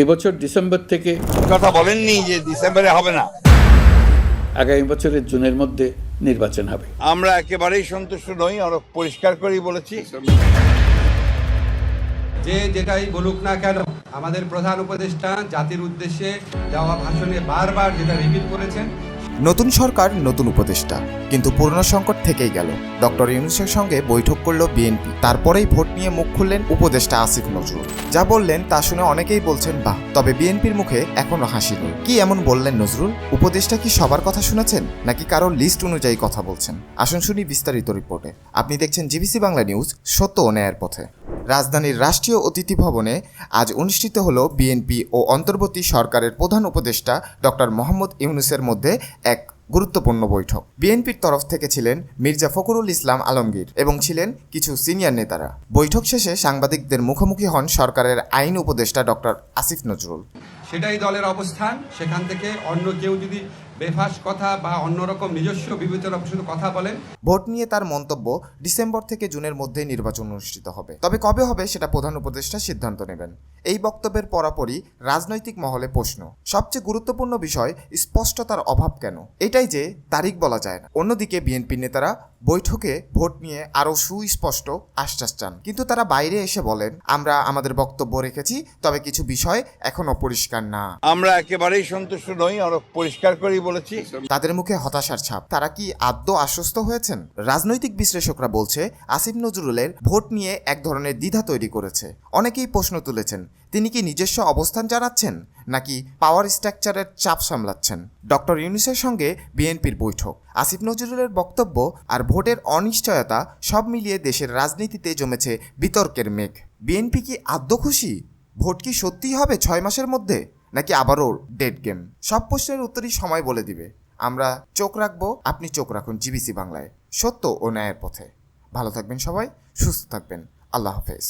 এবছর ডিসেম্বর থেকে কথা বলেননি যে ডিসেম্বরে হবে না। আগামী বছরের জুনের মধ্যে নির্বাচন হবে। আমরা একেবারেই সন্তুষ্ট নই আমরা পরিষ্কার করেই বলেছি। যে যেটাই বলুক না কেন আমাদের প্রধান উপদেষ্টা জাতির উদ্দেশ্যে দেওয়া ভাষণে বারবার যেটা রিপিট করেছেন নতুন সরকার, নতুন উপদেষ্টা। কিন্তু পুরনো সংকট থেকেই গেল। ডক্টর ইউনুসের সঙ্গে বৈঠক করল বিএনপি। তারপরেই ভোট নিয়ে মুখ খুললেন উপদেষ্টা আসিফ নজরুল। যা বললেন তা শুনে অনেকেই বলছেন, বাহ, তবে বিএনপির মুখে এখনও হাসি নেই। কি এমন বললেন নজরুল? উপদেষ্টা কি সবার কথা শুনেছেন, নাকি কারও লিস্ট অনুযায়ী কথা বলছেন? আসুন শুনি বিস্তারিত রিপোর্টে। আপনি দেখছেন জিবিসি বাংলা নিউজ, সত্য ও ন্যায়ের পথে। রাজধানীর রাষ্ট্রীয় অতিথি ভবনে আজ অনুষ্ঠিত হল বিএনপি ও অন্তর্বর্তী সরকারের প্রধান উপদেষ্টা ডক্টর মোহাম্মদ ইউনুসের মধ্যে এক গুরুত্বপূর্ণ বৈঠক। বিএনপির তরফ থেকে ছিলেন মির্জা ফখরুল ইসলাম আলমগীর এবং ছিলেন কিছু সিনিয়র নেতারা। বৈঠক শেষে সাংবাদিকদের মুখোমুখি হন সরকারের আইন উপদেষ্টা ডক্টর আসিফ নজরুল। সেটাই দলের অবস্থান। সেখান থেকে অন্য কেউ যদি বেফাস কথা বা অন্যরকম নিজস্ব বিবেচনা শুধু কথা বলেন। ভোট নিয়ে তার মন্তব্য ডিসেম্বর থেকে জুনের মধ্যেই নির্বাচন অনুষ্ঠিত হবে। তবে কবে হবে সেটা প্রধান উপদেষ্টা সিদ্ধান্ত নেবেন। এই বক্তব্যের পরাপরই রাজনৈতিক মহলে প্রশ্ন। সবচেয়ে গুরুত্বপূর্ণ বিষয় স্পষ্টতার অভাব কেন? এটাই যে তারিখ বলা যায় না। অন্যদিকে বিএনপি নেতারা বৈঠকে ভোট নিয়ে আরও সুস্পষ্ট আশ্বাস চান। কিন্তু তারা বাইরে এসে বলেন আমরা আমাদের বক্তব্য রেখেছি তবে কিছু বিষয় এখনও পরিষ্কার না। আমরা একেবারেই সন্তুষ্ট নই আমরা পরিষ্কার করেই বলেছি। তাদের মুখে হতাশার ছাপ। তারা কি আদ্য আশ্বস্ত হয়েছেন? রাজনৈতিক বিশ্লেষকরা বলছে আসিফ নজরুলের ভোট নিয়ে এক ধরনের দ্বিধা তৈরি করেছে। অনেকেই প্রশ্ন তুলেছেন তিনি কি নিজস্ব অবস্থান জানাচ্ছেন, নাকি পাওয়ার স্ট্রাকচারের চাপ সামলাচ্ছেন? ডক্টর ইউনুসের সঙ্গে বিএনপির বৈঠক। আসিফ নজরুলের বক্তব্য আর ভোটের অনিশ্চয়তা সব মিলিয়ে দেশের রাজনীতিতে জমেছে বিতর্কের মেঘ। বিএনপি কি আদ্য খুশি? ভোট কি সত্যিই হবে ছয় মাসের মধ্যে, নাকি আবারও ডেড গেম সব প্রশ্নের উত্তরই সময় বলে দিবে। আমরা চোখ রাখব, আপনি চোখ রাখুন জিবিসি বাংলায়। সত্য ও ন্যায়ের পথে। ভালো থাকবেন সবাই, সুস্থ থাকবেন। আল্লাহ হাফেজ।